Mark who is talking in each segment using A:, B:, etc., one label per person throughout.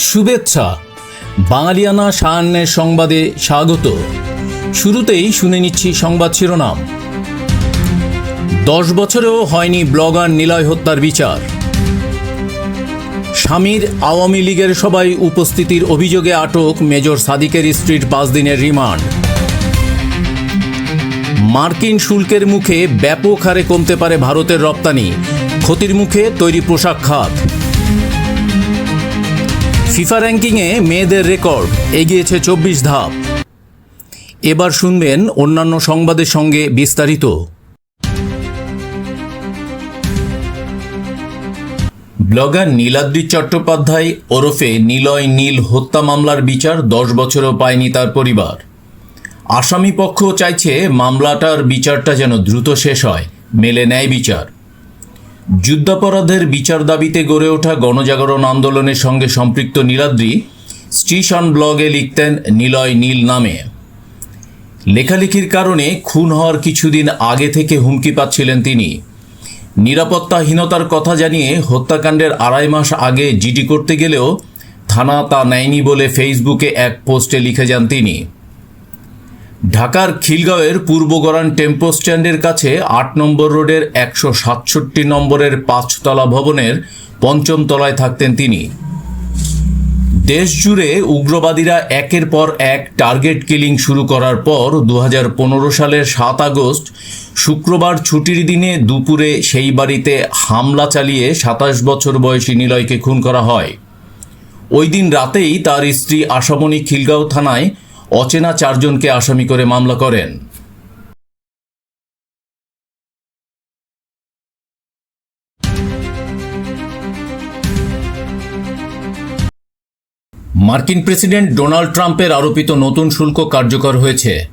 A: শুভেচ্ছা। বাঙালিয়ানা সায়ান্নের সংবাদে স্বাগত। শুরুতেই শুনে নিচ্ছি সংবাদ শিরোনাম। দশ বছরেও হয়নি ব্লগার নিলয় হত্যার বিচার। স্বামীর আওয়ামী লীগের সবাই উপস্থিতির অভিযোগে আটক মেজর সাদিকের স্ত্রীর পাঁচ দিনের রিমান্ড। মার্কিন শুল্কের মুখে ব্যাপক হারে কমতে পারে ভারতের রপ্তানি। ক্ষতির মুখে তৈরি পোশাক খাত। ফিফা র্যাঙ্কিংয়ে মেয়েদের রেকর্ড, এগিয়েছে চব্বিশ ধাপ। এবার শুনবেন অন্যান্য সংবাদের সঙ্গে বিস্তারিত। ব্লগার নীলাদ্রি চট্টোপাধ্যায় ওরফে নিলয় নীল হত্যা মামলার বিচার দশ বছরও পায়নি তার পরিবার। আসামি পক্ষ চাইছে মামলাটার বিচারটা যেন দ্রুত শেষ হয়, মেলে নেয় বিচার। যুদ্ধাপরাধের বিচার দাবিতে গড়ে ওঠা গণজাগরণ আন্দোলনের সঙ্গে সম্পৃক্ত নীলাদ্রি স্টিশন ব্লগে লিখতেন নিলয় নীল নামে। লেখালেখির কারণে খুন হওয়ার কিছুদিন আগে থেকে হুমকি পাচ্ছিলেন তিনি। নিরাপত্তাহীনতার কথা জানিয়ে হত্যাকাণ্ডের আড়াই মাস আগে জিডি করতে গেলেও থানা তা নেয়নি বলে ফেসবুকে এক পোস্টে লিখে যান তিনি। ঢাকার খিলগাঁওয়ের পূর্বগরান টেম্পো স্ট্যান্ডের কাছে আট নম্বর রোডের একশো সাতষট্টি নম্বরের পাঁচতলা ভবনের পঞ্চম তলায় থাকতেন তিনি। দেশ জুড়ে উগ্রবাদীরা একের পর এক টার্গেট কিলিং শুরু করার পর দু হাজার পনেরো সালের সাত আগস্ট, শুক্রবার ছুটির দিনে দুপুরে সেই বাড়িতে হামলা চালিয়ে সাতাশ বছর বয়সী নিলয়কে খুন করা হয়। ওই দিন রাতেই তার স্ত্রী আশামণি খিলগাঁও থানায় অচেনা চারজনকে আসামি করে মামলা করেন। মার্কিন প্রেসিডেন্ট ডোনাল্ড ট্রাম্পের আরোপিত নতুন শুল্ক কার্যকর হয়েছে।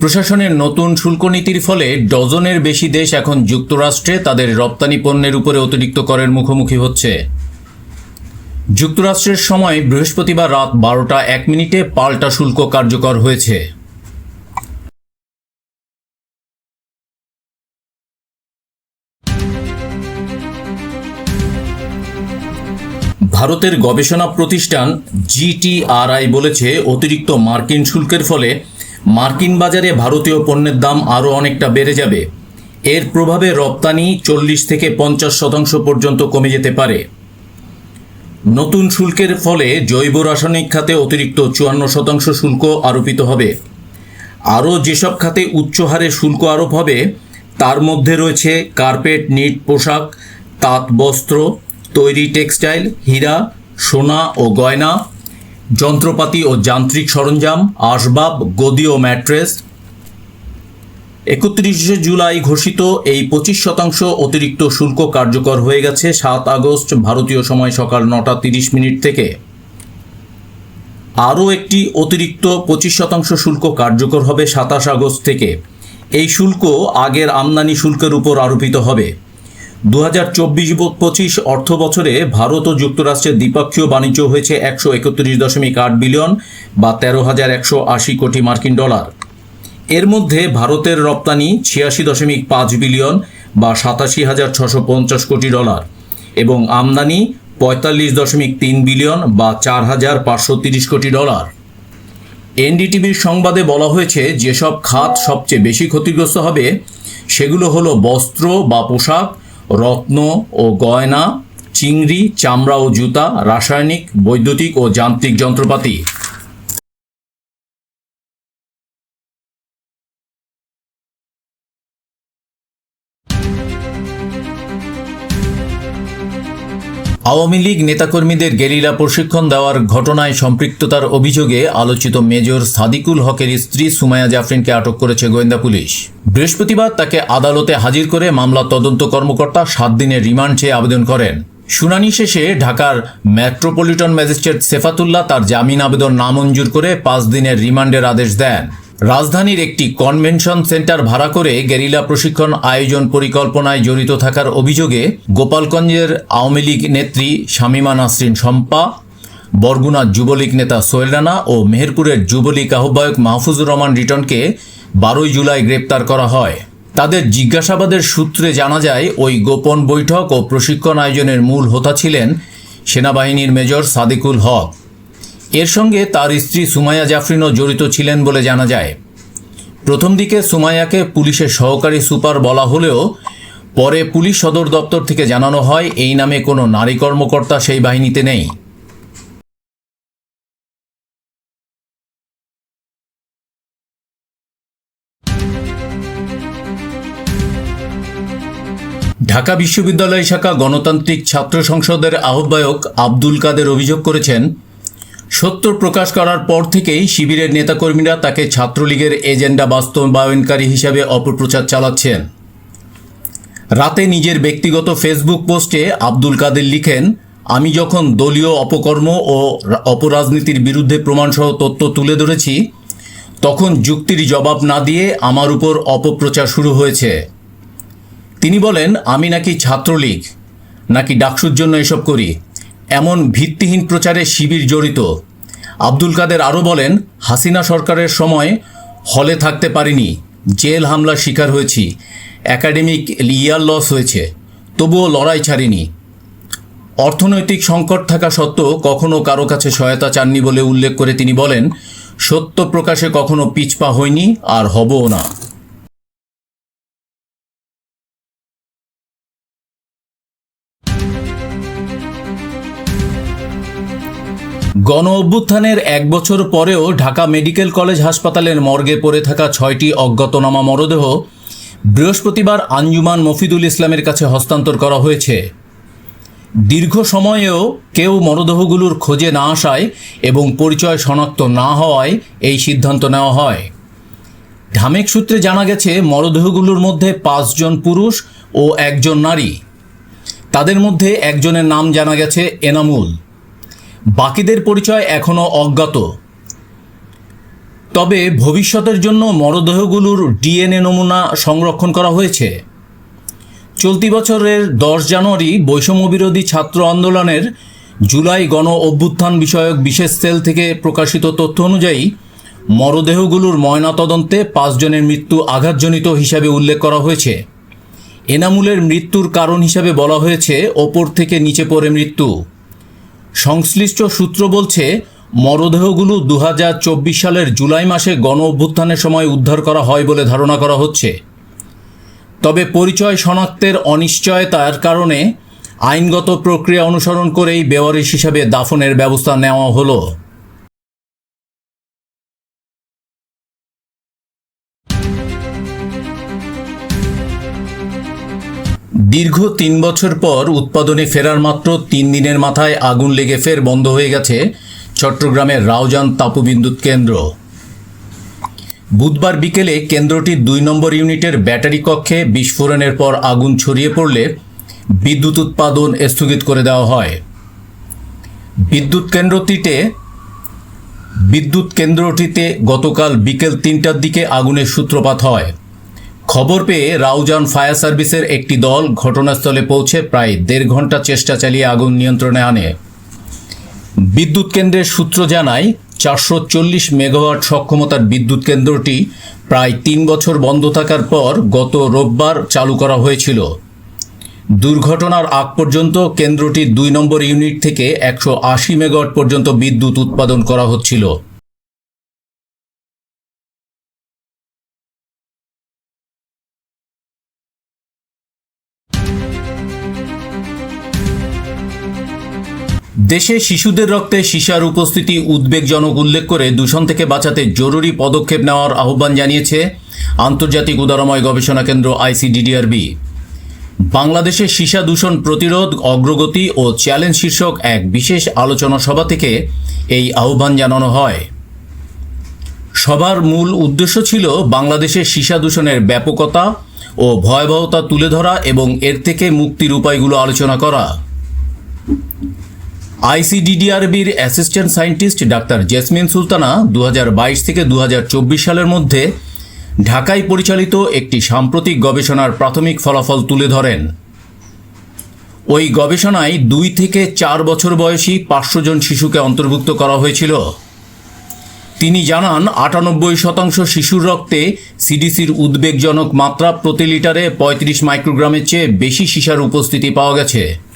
A: প্রশাসনের নতুন শুল্ক নীতির ফলে ডজনের বেশি দেশ এখন যুক্তরাষ্ট্রে তাদের রপ্তানি পণ্যের উপরে অতিরিক্ত করের মুখোমুখি হচ্ছে। যুক্তরাষ্ট্রের সময় বৃহস্পতিবার রাত বারোটা এক মিনিটে পাল্টা শুল্ক কার্যকর হয়েছে। ভারতের গবেষণা প্রতিষ্ঠান জিটিআরআই বলেছে, অতিরিক্ত মার্কিন শুল্কের ফলে মার্কিন বাজারে ভারতীয় পণ্যের দাম আরও অনেকটা বেড়ে যাবে। এর প্রভাবে রপ্তানি চল্লিশ থেকে পঞ্চাশ শতাংশ পর্যন্ত কমে যেতে পারে। নতুন শুল্কের ফলে জৈব রাসায়নিক খাতে অতিরিক্ত চুয়ান্ন শতাংশ শুল্ক আরোপিত হবে। আরও যেসব খাতে উচ্চ হারে শুল্ক আরোপ হবে, তার মধ্যে রয়েছে কার্পেট, নিট, পোশাক, তাঁত, বস্ত্র, তৈরি টেক্সটাইল, হীরা, সোনা ও গয়না, যন্ত্রপাতি ও যান্ত্রিক সরঞ্জাম, আসবাব, গদি ও ম্যাট্রেস একত্রিশে জুলাই ঘোষিত এই পঁচিশ শতাংশ অতিরিক্ত শুল্ক কার্যকর হয়ে গেছে সাত আগস্ট ভারতীয় সময় সকাল নটা তিরিশ মিনিট থেকে। আরও একটি অতিরিক্ত পঁচিশ শতাংশ শুল্ক কার্যকর হবে সাতাশ আগস্ট থেকে। এই শুল্ক আগের আমদানি শুল্কের উপর আরোপিত হবে। দু হাজার চব্বিশ পঁচিশ অর্থ বছরে ভারত ও যুক্তরাষ্ট্রের দ্বিপক্ষীয় বাণিজ্য হয়েছে একশো একত্রিশ দশমিক আট বিলিয়ন বা তেরো হাজার একশো আশি কোটি মার্কিন ডলার। এর মধ্যে ভারতের রপ্তানি ছিয়াশি দশমিক পাঁচ বিলিয়ন বা সাতাশি হাজার ছশো পঞ্চাশ কোটি ডলার এবং আমদানি পঁয়তাল্লিশ দশমিক তিন বিলিয়ন বা চার হাজার পাঁচশো তিরিশ কোটি ডলার। এনডিটিভির সংবাদে বলা হয়েছে, যেসব খাত সবচেয়ে বেশি ক্ষতিগ্রস্ত হবে সেগুলো হলো বস্ত্র বা পোশাক, রত্ন ও গয়না, চিংড়ি, চামড়া ও জুতা, রাসায়নিক, বৈদ্যুতিক ও যান্ত্রিক যন্ত্রপাতি। আওয়ামী লীগ নেতাকর্মীদের গেরিলা প্রশিক্ষণ দেওয়ার ঘটনায় সম্পৃক্ততার অভিযোগে আলোচিত মেজর সাদিকুল হকের স্ত্রী সুমায়া জাফরিনকে আটক করেছে গোয়েন্দা পুলিশ। বৃহস্পতিবার তাকে আদালতে হাজির করে মামলা তদন্ত কর্মকর্তা সাত দিনের রিমান্ড চেয়ে আবেদন করেন। শুনানি শেষে ঢাকার মেট্রোপলিটন ম্যাজিস্ট্রেট সেফাতুল্লাহ তার জামিন আবেদন নামঞ্জুর করে পাঁচ দিনের রিমান্ডের আদেশ দেন। রাজধানীর একটি কনভেনশন সেন্টার ভাড়া করে গেরিলা প্রশিক্ষণ আয়োজন পরিকল্পনায় জড়িত থাকার অভিযোগে গোপালগঞ্জের আওয়ামী লীগ নেত্রী শামীমা নাসরিন শম্পা বরগুনা যুবলীগ নেতা সোহেল রানা ও মেহেরপুরের যুবলীগ আহ্বায়ক মাহফুজুর রহমান রিটনকে বারোই জুলাই গ্রেপ্তার করা হয়। তাদের জিজ্ঞাসাবাদের সূত্রে জানা যায়, ওই গোপন বৈঠক ও প্রশিক্ষণ আয়োজনের মূল হোতা ছিলেন সেনাবাহিনীর মেজর সাদিকুল হক। এর সঙ্গে তার স্ত্রী সুমাইয়া জাফরিনও জড়িত ছিলেন বলে জানা যায়। প্রথম দিকে সুমাইয়াকে পুলিশের সহকারী সুপার বলা হলেও পরে পুলিশ সদর দপ্তর থেকে জানানো হয়, এই নামে কোনো নারী কর্মকর্তা সেই বাহিনীতে নেই। ঢাকা বিশ্ববিদ্যালয় শাখা গণতান্ত্রিক ছাত্র সংসদের আহ্বায়ক আব্দুল কাদের অভিযোগ করেছেন সত্য প্রকাশ করার পর থেকেই শিবিরের নেতাকর্মীরা তাকে ছাত্রলীগের এজেন্ডা বাস্তবায়নকারী হিসাবে অপপ্রচার চালাচ্ছেন। রাতে নিজের ব্যক্তিগত ফেসবুক পোস্টে আব্দুল কাদের লিখেন, আমি যখন দলীয় অপকর্ম ও অপরাজনীতির বিরুদ্ধে প্রমাণসহ তথ্য তুলে ধরেছি, তখন যুক্তির জবাব না দিয়ে আমার উপর অপপ্রচার শুরু হয়েছে। তিনি বলেন, আমি নাকি ছাত্রলীগ, নাকি ডাকসুর জন্য এসব করি। এমন ভিত্তিহীন প্রচারে শিবির জড়িত। আব্দুল কাদের আরও বলেন, হাসিনা সরকারের সময় হলে থাকতে পারিনি। জেল হামলার শিকার হয়েছি। একাডেমিক ইয়ার লস হয়েছে। তবুও লড়াই ছাড়িনি। অর্থনৈতিক সংকট থাকা সত্ত্বেও কখনো কারও কাছে সহায়তা চাননি বলে উল্লেখ করে তিনি বলেন, সত্য প্রকাশে কখনো পিছপা হয়নি আর হবও না। গণ অভ্যুত্থানের এক বছর পরেও ঢাকা মেডিকেল কলেজ হাসপাতালের মর্গে পড়ে থাকা ছয়টি অজ্ঞাতনামা মরদেহ বৃহস্পতিবার আঞ্জুমান মফিদুল ইসলামের কাছে হস্তান্তর করা হয়েছে। দীর্ঘ সময়েও কেউ মরদেহগুলোর খোঁজে না আসায় এবং পরিচয় শনাক্ত না হওয়ায় এই সিদ্ধান্ত নেওয়া হয়। ঢামেক সূত্রে জানা গেছে, মরদেহগুলোর মধ্যে পাঁচজন পুরুষ ও একজন নারী। তাদের মধ্যে একজনের নাম জানা গেছে এনামুল। বাকিদের পরিচয় এখনও অজ্ঞাত। তবে ভবিষ্যতের জন্য মরদেহগুলোর ডিএনএ নমুনা সংরক্ষণ করা হয়েছে। চলতি বছরের দশ জানুয়ারি বৈষম্য বিরোধী ছাত্র আন্দোলনের জুলাই গণ অভ্যুত্থান বিষয়ক বিশেষ সেল থেকে প্রকাশিত তথ্য অনুযায়ী, মরদেহগুলোর ময়নাতদন্তে পাঁচজনের মৃত্যু আঘাতজনিত হিসাবে উল্লেখ করা হয়েছে। এনামুলের মৃত্যুর কারণ হিসাবে বলা হয়েছে, ওপর থেকে নিচে পড়ে মৃত্যু। সংশ্লিষ্ট সূত্র বলছে, মরদেহগুলো দু হাজার চব্বিশ সালের জুলাই মাসে গণ অভ্যুত্থানের সময় উদ্ধার করা হয় বলে ধারণা করা হচ্ছে। তবে পরিচয় শনাক্তের অনিশ্চয়তার কারণে আইনগত প্রক্রিয়া অনুসরণ করেই বেওয়ারিশ হিসাবে দাফনের ব্যবস্থা নেওয়া হলো। দীর্ঘ তিন বছর পর উৎপাদনে ফেরার মাত্র তিন দিনের মাথায় আগুন লেগে ফের বন্ধ হয়ে গেছে চট্টগ্রামের রাউজান তাপবিদ্যুৎ কেন্দ্র। বুধবার বিকেলে কেন্দ্রটির দুই নম্বর ইউনিটের ব্যাটারি কক্ষে বিস্ফোরণের পর আগুন ছড়িয়ে পড়লে বিদ্যুৎ উৎপাদন স্থগিত করে দেওয়া হয়। বিদ্যুৎ কেন্দ্রটিতে বিদ্যুৎ কেন্দ্রটিতে গতকাল বিকেল তিনটার দিকে আগুনের সূত্রপাত হয়। খবর পেয়ে রাউজান ফায়ার সার্ভিসের একটি দল ঘটনাস্থলে পৌঁছে প্রায় দেড় ঘণ্টা চেষ্টা চালিয়ে আগুন নিয়ন্ত্রণে আনে। বিদ্যুৎ কেন্দ্রের সূত্র জানায়, চারশো চল্লিশ মেগাওয়াট সক্ষমতার বিদ্যুৎ কেন্দ্রটি প্রায় তিন বছর বন্ধ থাকার পর গত রোববার চালু করা হয়েছিল। দুর্ঘটনার আগ পর্যন্ত কেন্দ্রটির দুই নম্বর ইউনিট থেকে একশো আশি মেগাওয়াট পর্যন্ত বিদ্যুৎ উৎপাদন করা হচ্ছিল। দেশে শিশুদের রক্তে সিসার উপস্থিতি উদ্বেগজনক উল্লেখ করে দূষণ থেকে বাঁচাতে জরুরি পদক্ষেপ নেওয়ার আহ্বান জানিয়েছে আন্তর্জাতিক উদারময় গবেষণা কেন্দ্র আইসিডিডিআরবি। বাংলাদেশে সীসা দূষণ প্রতিরোধ, অগ্রগতি ও চ্যালেঞ্জ শীর্ষক এক বিশেষ আলোচনা সভা থেকে এই আহ্বান জানানো হয়। সবার মূল উদ্দেশ্য ছিল বাংলাদেশের সীসা দূষণের ব্যাপকতা ও ভয়াবহতা তুলে ধরা এবং এর থেকে মুক্তির উপায়গুলো আলোচনা করা। আইসিডিডিআরবির assistant scientist doctor Jesmin Sultana দু হাজার বাইশ থেকে দু হাজার চব্বিশ সালের মধ্যে ঢাকায় পরিচালিত একটি সাম্প্রতিক গবেষণার প্রাথমিক ফলাফল তুলে ধরেন। ওই গবেষণায় দুই থেকে চার বছর বয়সী পাঁচশো জন শিশুকে অন্তর্ভুক্ত করা হয়েছিল। তিনি জানান, আটানব্বই শতাংশ শিশুর রক্তে সিডিসির উদ্বেগজনক মাত্রা প্রতি লিটারে পঁয়ত্রিশ মাইক্রোগ্রামের চেয়ে বেশি সিসার উপস্থিতি পাওয়া গেছে।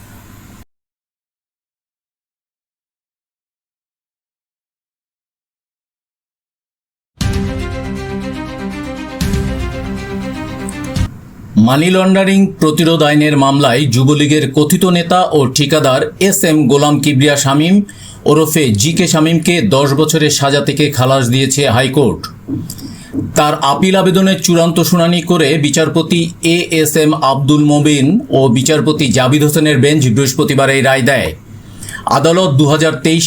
A: মানি লন্ডারিং প্রতিরোধ আইনের মামলায় যুবলীগের কথিত নেতা ও ঠিকাদার এস এম গোলাম কিবরিয়া শামীম ওরফে জি কে শামীমকে দশ বছরের সাজা থেকে খালাস দিয়েছে হাইকোর্ট। তার আপিল আবেদনের চূড়ান্ত শুনানি করে বিচারপতি A S M Abdul Mobin ও বিচারপতি জাবিদ হোসেনের বেঞ্চ বৃহস্পতিবার এই রায় দেয়। আদালত দু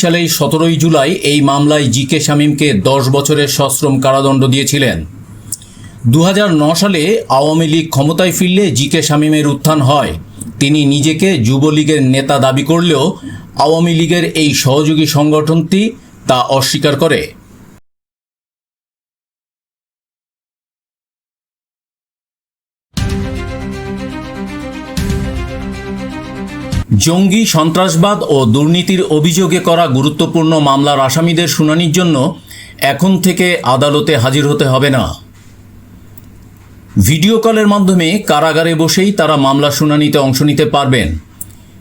A: সালের সতেরোই জুলাই এই মামলায় জি কে শামীমকে দশ বছরের সশ্রম কারাদণ্ড দিয়েছিলেন। দু সালে আওয়ামী লীগ ক্ষমতায় ফিরলে জি কে শামীমের উত্থান হয়। তিনি নিজেকে যুবলীগের নেতা দাবি করলেও আওয়ামী লীগের এই সহযোগী সংগঠনটি তা অস্বীকার করে। জঙ্গি সন্ত্রাসবাদ ও দুর্নীতির অভিযোগে করা গুরুত্বপূর্ণ মামলার আসামিদের শুনানির জন্য এখন থেকে আদালতে হাজির হতে হবে না। ভিডিও কলের মাধ্যমে কারাগারে বসেই তারা মামলা শুনানিতে অংশ নিতে পারবেন।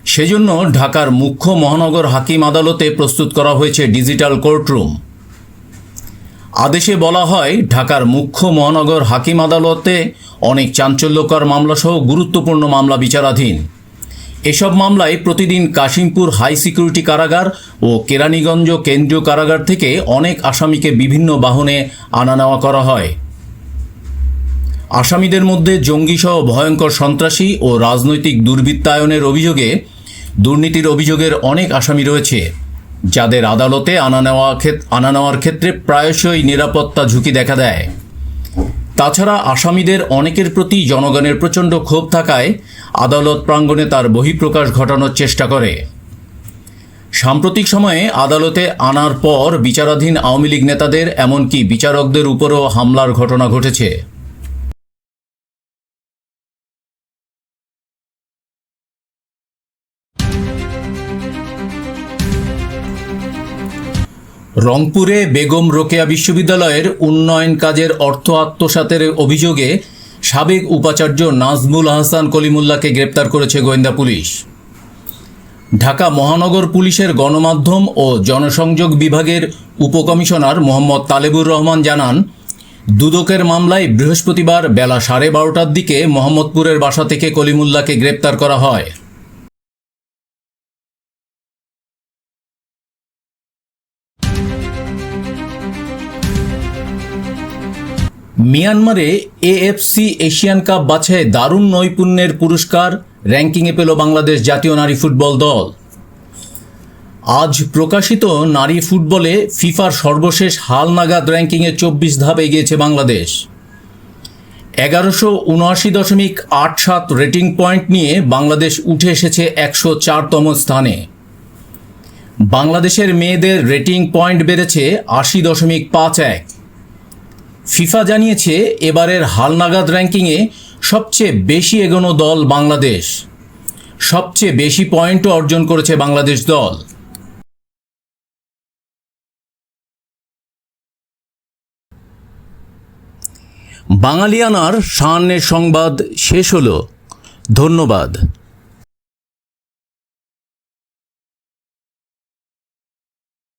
A: সেজন্য ঢাকার মুখ্য মহানগর হাকিম আদালতে প্রস্তুত করা হয়েছে ডিজিটাল কোর্টরুম। আদেশে বলা হয়, ঢাকার মুখ্য মহানগর হাকিম আদালতে অনেক চাঞ্চল্যকর মামলাসহ গুরুত্বপূর্ণ মামলা বিচারাধীন। এসব মামলায় প্রতিদিন কাশিমপুর হাই সিকিউরিটি কারাগার ও কেরানীগঞ্জ কেন্দ্রীয় কারাগার থেকে অনেক আসামিকে বিভিন্ন বাহনে আনা নেওয়া করা হয়। আসামিদের মধ্যে জঙ্গিসহ ভয়ঙ্কর সন্ত্রাসী ও রাজনৈতিক দুর্বৃত্তায়নের অভিযোগে দুর্নীতির অভিযোগের অনেক আসামি রয়েছে। যাদের আদালতে আনা নেওয়া আনা নেওয়ার ক্ষেত্রে প্রায়শই নিরাপত্তা ঝুঁকি দেখা দেয়। তাছাড়া আসামিদের অনেকের প্রতি জনগণের প্রচণ্ড ক্ষোভ থাকায় আদালত প্রাঙ্গণে তার বহিঃপ্রকাশ ঘটানোর চেষ্টা করে। সাম্প্রতিক সময়ে আদালতে আনার পর বিচারাধীন আওয়ামী লীগ নেতাদের, এমনকি বিচারকদের উপরও হামলার ঘটনা ঘটেছে। রংপুরে বেগম রোকেয়া বিশ্ববিদ্যালয়ের উন্নয়ন কাজের অর্থ আত্মসাতের অভিযোগে সাবেক উপাচার্য নাজমুল আহসান কলিমুল্লাহকে গ্রেপ্তার করেছে গোয়েন্দা পুলিশ। ঢাকা মহানগর পুলিশের গণমাধ্যম ও জনসংযোগ বিভাগের উপকমিশনার মোহাম্মদ তালেবুর রহমান জানান, দুদকের মামলায় বৃহস্পতিবার বেলা সাড়ে বারোটার দিকে মোহাম্মদপুরের বাসা থেকে কলিমুল্লাহকে গ্রেপ্তার করা হয়। মিয়ানমারে এএফসি এশিয়ান কাপ বাছাই দারুণ নৈপুণ্যের পুরস্কার র্যাঙ্কিংয়ে পেল বাংলাদেশ জাতীয় নারী ফুটবল দল। আজ প্রকাশিত নারী ফুটবলে ফিফার সর্বশেষ হালনাগাদ র্যাঙ্কিংয়ে চব্বিশ ধাপ এগিয়েছে বাংলাদেশ। এগারোশো উনআশি দশমিক আট সাত রেটিং পয়েন্ট নিয়ে বাংলাদেশ উঠে এসেছে একশো চারতম স্থানে। বাংলাদেশের মেয়েদের রেটিং পয়েন্ট বেড়েছে আশি দশমিক পাঁচ এক। ফিফা জানিয়েছে এবারের হালনাগাদ র্যাঙ্কিংয়ে সবচেয়ে বেশি এগোনো দল বাংলাদেশ। সবচেয়ে বেশি পয়েন্টও অর্জন করেছে বাংলাদেশ দল। বাঙালিয়ানার সান্নের সংবাদ শেষ হলো। ধন্যবাদ।